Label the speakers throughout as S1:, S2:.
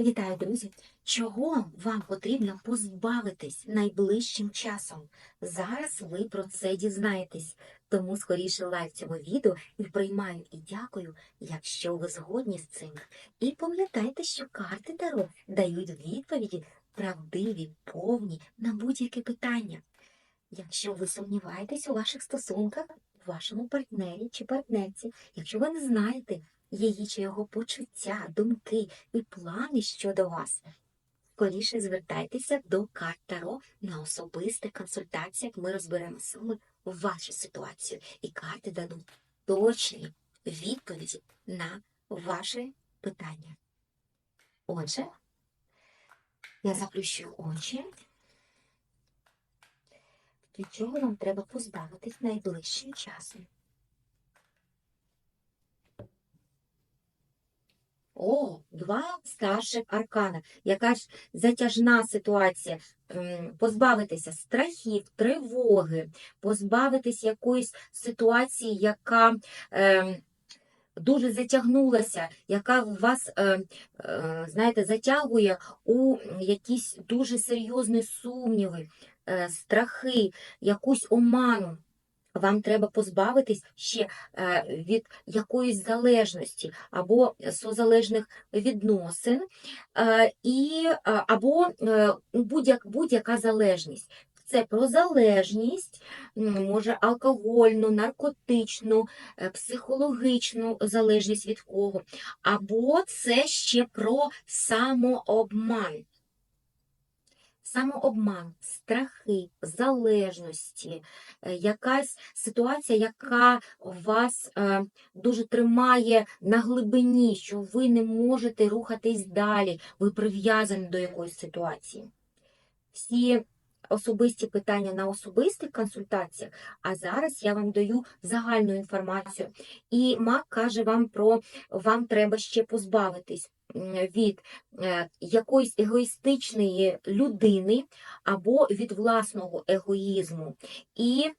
S1: Вітаю, друзі! Чого вам потрібно позбавитись найближчим часом? Зараз ви про це дізнаєтесь. Тому скоріше лайк цьому відео і приймаю і дякую, якщо ви згодні з цим. І пам'ятайте, що карти Таро дають відповіді правдиві, повні на будь-яке питання. Якщо ви сумніваєтесь у ваших стосунках, вашому партнері чи партнерці, якщо ви не знаєте її чи його почуття, думки і плани щодо вас, скоріше звертайтеся до карт Таро на особистих консультаціях. Ми розберемо саме вашу ситуацію, і карти дадуть точні відповіді на ваші питання. Отже, я заплющую очі. Від чого вам треба позбавитись найближчим часом? О, два старших аркана. Яка ж затяжна ситуація. Позбавитися страхів, тривоги, позбавитись якоїсь ситуації, яка ем, дуже затягнулася, яка вас, е, е, знаєте, затягує у якісь дуже серйозні сумніви, е, страхи, якусь оману. Вам треба позбавитись ще е, від якоїсь залежності або созалежних відносин, е, і, е, або будь-як, будь-яка залежність. Це про залежність, може алкогольну, наркотичну, психологічну залежність від кого, або це ще про самообман. Самообман, страхи, залежності, е, якась ситуація, яка вас е, дуже тримає на глибині, що ви не можете рухатись далі, ви прив'язані до якоїсь ситуації. Всі особисті питання на особистих консультаціях, а зараз я вам даю загальну інформацію. І Мак каже вам про вам треба ще позбавитись від е, якоїсь егоїстичної людини або від власного егоїзму. І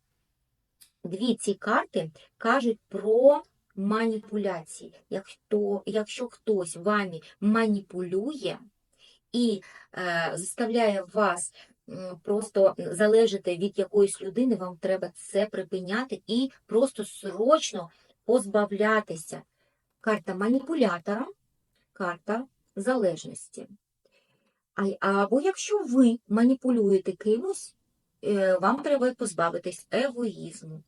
S1: дві ці карти кажуть про маніпуляції. Якщо, якщо хтось вами маніпулює і е, заставляє вас просто залежати від якоїсь людини, вам треба це припиняти і просто срочно позбавлятися. Карта маніпулятора, карта залежності. Або якщо ви маніпулюєте кимось, е, вам треба позбавитись егоїзму.